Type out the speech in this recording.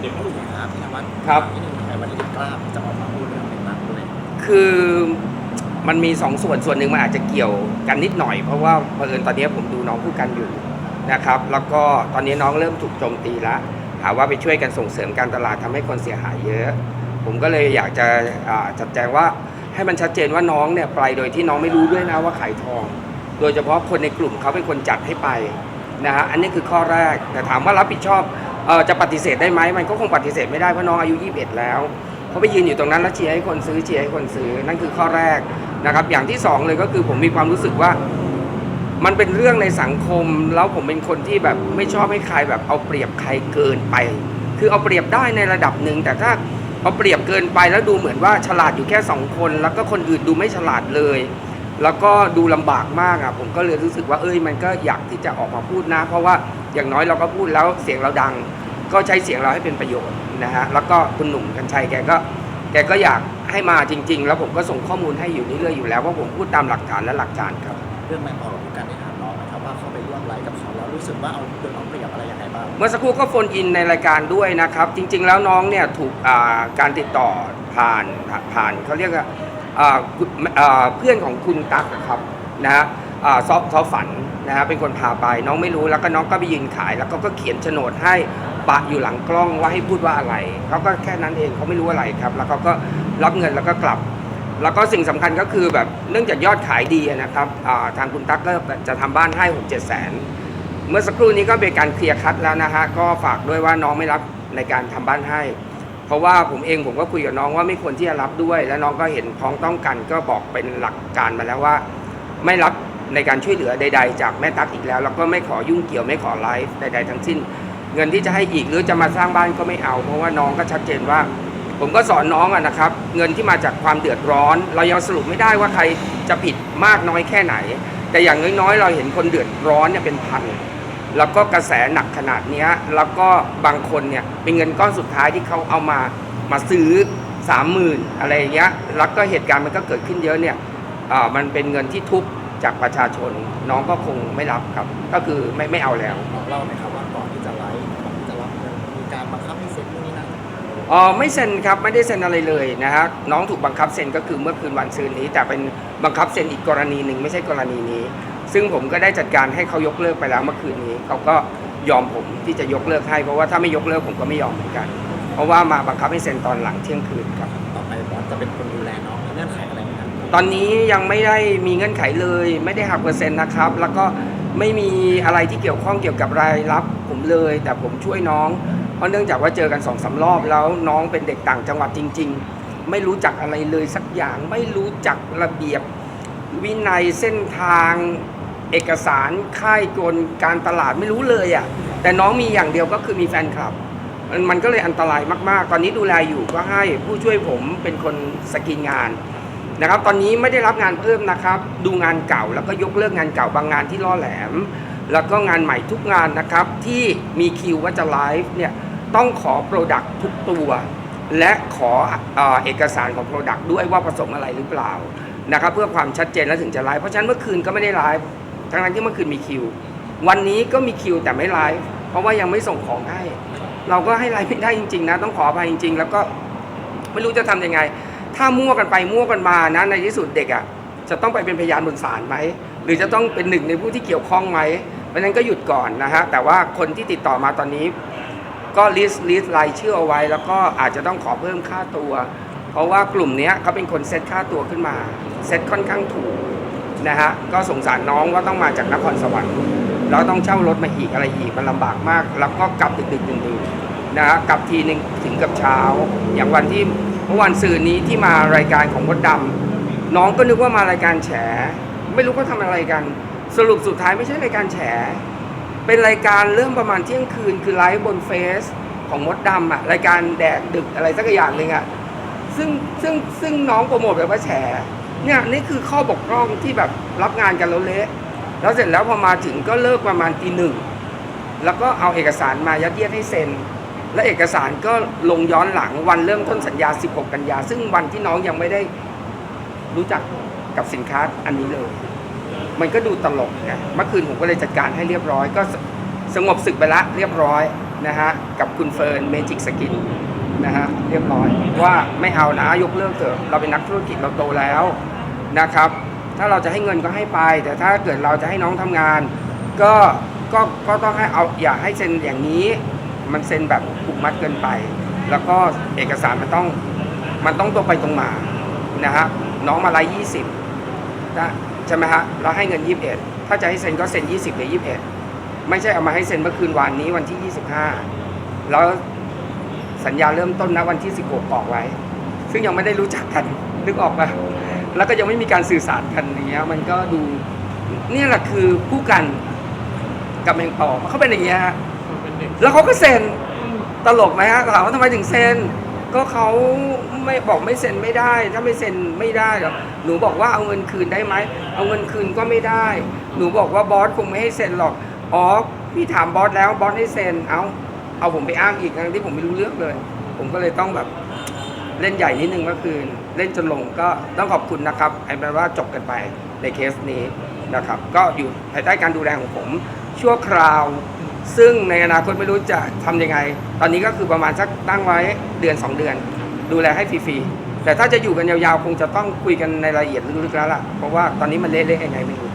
เด็กผู้หญิงครับพี่นวัดครับที่หนึ่งในวันนี้เด็กกล้าจะออกมาพูดเรื่องหนึ่งมากด้วยคือมันมีสองส่วนส่วนหนึ่งมันอาจจะเกี่ยวกันนิดหน่อย เพราะว่าเผอิญตอนนี้ผมดูน้องพูดกันอยู่นะครับ แล้วก็ตอนนี้น้องเริ่มถูกโจมตีแล้วหาว่าไปช่วยกันส่งเสริมการตลาดทำให้คนเสียหายเยอะ ผมก็เลยอยากจะอ่าจัดแจงว่าให้มันชัดเจนว่าน้องเนี่ยไปโดยที่น้องไม่รู้ด้วยนะว่าขายทอง โดยเฉพาะคนในกลุ่มเขาเป็นคนจัดให้ไปนะฮะอันนี้คือข้อแรกแต่ถามว่ารับผิดชอบ เออจะปฏิเสธได้ไหมมันก็คงปฏิเสธไม่ได้เพราะน้องอายุ 21 แล้วเขาไปยืนอยู่ตรงนั้นแล้วเชียร์ให้คนซื้อเชียร์ให้คนซื้อนั่นคือข้อแรกนะครับ อย่างที่สองเลยก็คือผมมีความรู้สึกว่า มันเป็นเรื่องในสังคมแล้วผมเป็นคนที่แบบไม่ชอบให้ใครแบบเอาเปรียบใครเกินไป คือเอาเปรียบได้ในระดับหนึ่งแต่ถ้าเอาเปรียบเกินไปแล้วดูเหมือนว่าฉลาดอยู่แค่สองคน แล้วก็คนอื่นดูไม่ฉลาดเลย แล้วก็ดูลำบากมากอะผมก็เลยรู้สึกว่าเอ้ยมันก็อยากที่จะออกมาพูดนะ เพราะว่าอย่างน้อยเราก็พูดแล้วเสียงเราดัง ก็ใช้เสียงเราให้เป็นประโยชน์นะฮะแล้วก็คุณหนุ่มกัญชัยแกก็แกก็อยากให้มาจริง ๆ แล้วผมก็ส่งข้อมูลให้อยู่เรื่อยๆอยู่แล้วเพราะผมพูดตามหลักฐานและหลักการครับ เรื่องแมงปอผู้การได้ถามน้องนะครับว่าเขาไปร่วมไลฟ์กับเขาแล้วรู้สึกว่าเอาโดนเอาเปรียบอะไรยังไงบ้างเมื่อสักครู่ก็โฟนอินในรายการด้วยนะครับ จริง ๆ แล้วน้องเนี่ยถูกอ่าการติดต่อผ่านผ่านเขาเรียกว่าอ่าคุณอ่าเพื่อนของคุณตั๊กอะครับนะฮะอ่าซอฟซอฟฝันนะฮะเป็นคนพาไปน้องไม่รู้แล้วก็น้องก็ไปยืนขายแล้วก็ก็เขียนโฉนดให้ ปะอยู่หลังกล้องว่าให้พูดว่าอะไรเขาก็แค่นั้นเองเขาไม่รู้อะไรครับ แล้วเขาก็รับเงินแล้วก็กลับ แล้วก็สิ่งสำคัญก็คือแบบเนื่องจากยอดขายดีนะครับทางคุณตั๊กก็จะทำบ้านให้หกเจ็ดแสนเมื่อสักครู่นี้ก็เป็นการเคลียร์คัดแล้วนะฮะก็ฝากด้วยว่าน้องไม่รับในการทำบ้านให้ เพราะว่าผมเองผมก็คุยกับน้องว่าไม่ควรที่จะรับด้วย และน้องก็เห็นพ้องต้องกันก็บอกเป็นหลักการมาแล้วว่า ไม่รับในการช่วยเหลือใด ๆ จากแม่ตั๊กอีกแล้ว แล้วก็ไม่ขอยุ่งเกี่ยวไม่ขอไลฟ์ใด ๆ ทั้งสิ้น เงินที่จะให้อีกหรือจะมาสร้างบ้านก็ไม่เอา เพราะว่าน้องก็ชัดเจนว่า ผมก็สอนน้องอะนะครับ เงินที่มาจากความเดือดร้อน เรายังสรุปไม่ได้ว่าใครจะผิดมากน้อยแค่ไหน แต่อย่างน้อยๆ เราเห็นคนเดือดร้อนเนี่ยเป็นพันแล้วก็กระแสหนักขนาดนี้แล้วก็บางคนเนี่ยเป็นเงินก้อนสุดท้ายที่เขาเอามามาซื้อสามหมื่นอะไรอย่างเงี้ยแล้วก็เหตุการณ์มันก็เกิดขึ้นเยอะเนี่ยมันเป็นเงินที่ทุบจากประชาชน น้องก็คงไม่รับครับ ก็คือไม่ไม่เอาแล้วน้องเล่าไหมครับ ก่อนที่จะรับเงินมีการบังคับให้เซ็นนู่นนี่นั่นอ๋อไม่เซ็นครับไม่ได้เซ็นอะไรเลยนะฮะน้องถูกบังคับเซ็นก็คือเมื่อคืนวันซืนนี้ แต่เป็นบังคับเซ็นอีกกรณีหนึ่งไม่ใช่กรณีนี้ ซึ่งผมก็ได้จัดการให้เขายกเลิกไปแล้วเมื่อคืนนี้เขาก็ยอมผมที่จะยกเลิกให้เพราะว่าถ้าไม่ยกเลิกผมก็ไม่ยอมเหมือนกัน เพราะว่ามาบังคับให้เซ็นตอนหลังเที่ยงคืนครับต่อไปบอสจะเป็นคนดูแลน้องมีเงื่อนไขอะไรไหมครับตอนนี้ยังไม่ได้มีเงื่อนไขเลย ไม่ได้หักเปอร์เซ็นต์นะครับ แล้วก็ไม่มีอะไรที่เกี่ยวข้องเกี่ยวกับรายรับผม เลย แต่ผมช่วยน้อง เพราะเนื่องจากว่าเจอกันสองสารอบแล้วน้องเป็นเด็กต่างจังหวัดจริง ๆ ไม่รู้จักอะไรเลยสักอย่างไม่รู้จักระเบียบ วินัยเส้นทาง เอกสารค่ายกลการตลาดไม่รู้เลยอะ่ะแต่น้องมีอย่างเดียวก็คือมีแฟนคลับมันมันก็เลยอันตรายมากๆ ตอนนี้ดูแลอยู่ก็ให้ผู้ช่วยผมเป็นคนสกรีนงานนะครับ ตอนนี้ไม่ได้รับงานเพิ่มนะครับ ดูงานเก่าแล้วก็ยกเลิกงานเก่าบางงานที่ล่อแหลม แล้วก็งานใหม่ทุกงานนะครับ ที่มีคิวว่าจะไลฟ์เนี่ยต้องขอโปรดักทุกตัว และขอเออเอกสารของโปรดักด้วยว่าผสมอะไรหรือเปล่านะครับเพื่อความชัดเจนแล้วถึงจะไลฟ์เพราะฉะนั้นเมื่อคืนก็ไม่ได้ไลฟ์ทั้งนั้นที่เมื่อคืนมีคิว วันนี้ก็มีคิวแต่ไม่ไลฟ์เพราะว่ายังไม่ส่งของให้ เราก็ให้ไลฟ์ไม่ได้จริงๆนะต้องขออภัยจริง ๆ แล้วก็ไม่รู้จะทำยังไง ถ้ามั่วกันไปมั่วกันมานะในที่สุดเด็กอะจะต้องไปเป็นพยานบนศาลไหมหรือจะต้องเป็นหนึ่งในผู้ที่เกี่ยวข้องไหม เพราะนั้นก็หยุดก่อนนะฮะแต่ว่าคนที่ติดต่อมาตอนนี้ ก็ลิสต์ลิสต์รายชื่อเอาไว้ แล้วก็อาจจะต้องขอเพิ่มค่าตัว เพราะว่ากลุ่มนี้เขาเป็นคนเซตค่าตัวขึ้นมาเซตค่อนข้างถูกนะฮะก็สงสารน้องว่าต้องมาจากนครสวรรค์แล้วต้องเช่ารถมาอีกอะไรอีกมันลำบากมาก แล้วก็กลับดึกๆดื่นๆนะฮะกลับทีหนึ่งถึงกับเช้า อย่างวันที่เมื่อวันสื่อนี้ที่มารายการของมดดำน้องก็นึกว่ามารายการแฉ ไม่รู้เขาทำอะไรกัน สรุปสุดท้ายไม่ใช่รายการแฉ เป็นรายการเริ่มประมาณเที่ยงคืน คือไลฟ์บนเฟซของมดดำอะรายการแดกดึกอะไรสักอย่างหนึ่งอะซึ่งซึ่งซึ่งน้องโปรโมทแบบว่าแฉเนี่ยนี่คือข้อบกพร่องที่แบบรับงานกันแล้วเละแล้วเสร็จแล้วพอมาถึงก็เลิกประมาณตีหนึ่งแล้วก็เอาเอกสารมายัดเยียดให้เซ็น และเอกสารก็ลงย้อนหลังวันเริ่มต้นสัญญา 16 กันยา ซึ่งวันที่น้องยังไม่ได้รู้จักกับสินค้าอันนี้เลย มันก็ดูตลกไงเมื่อคืนผมก็เลยจัดการให้เรียบร้อย ก็สสงบศึกไปละเรียบร้อยนะฮะกับคุณเฟิร์นเมจิกสกินนะฮะเรียบร้อยว่าไม่เอานะยกเลิกเถอะเราเป็นนักธุรกิจเราโตแล้วนะครับ ถ้าเราจะให้เงินก็ให้ไป แต่ถ้าเกิดเราจะให้น้องทำงาน ก็ก็ก็ต้องให้เอาอย่าให้เซ็นอย่างนี้ มันเซ็นแบบผูกมัดเกินไป แล้วก็เอกสารมันต้องมันต้องตรงไปตรงมานะฮะน้องมาไลยี่สิบนะ ใช่ไหมฮะเราให้เงิน 21 ถ้าจะให้เซ็นก็เซ็น 20 หรือ 21 ไม่ใช่เอามาให้เซ็นเมื่อคืนวานนี้วันที่ 25 แล้วสัญญาเริ่มต้นนะวันที่ 16 ออกไว้ ซึ่งยังไม่ได้รู้จักกันนึกออกปะแล้วก็ยังไม่มีการสื่อสารกันอย่างเงี้ยมันก็ดูเนี่ยแหละคือผู้กันกับแมงปอเขาเป็นอย่างเงี้ยฮะเป็นเด็กแล้วเขาก็เซ็นตลกไหมฮะถามว่าทำไมถึงเซ็น ก็เขาไม่บอกไม่เซ็นไม่ได้ ถ้าไม่เซ็นไม่ได้หรอกหนูบอกว่าเอาเงินคืนได้ไหมเอาเงินคืนก็ไม่ได้ หนูบอกว่าบอสคงไม่ให้เซ็นหรอกอ๋อพี่ถามบอสแล้วบอสให้เซ็นเอาเอาผมไปอ้างอีกทั้งที่ผมไม่รู้เรื่องเลย ผมก็เลยต้องแบบเล่นใหญ่นิดนึงเมื่อคืนเล่นจนลงก็ต้องขอบคุณนะครับไอ้แปลว่าจบกันไปในเคสนี้นะครับ ก็อยู่ภายใต้การดูแลของผมชั่วคราว ซึ่งในอนาคตไม่รู้จะทำยังไง ตอนนี้ก็คือประมาณสักตั้งไว้เดือน 2 เดือน ดูแลให้ฟรีๆแต่ถ้าจะอยู่กันยาวๆ คงจะต้องคุยกันในรายละเอียดลึกๆแล้วล่ะเพราะว่าตอนนี้มันเละๆยังไงไม่รู้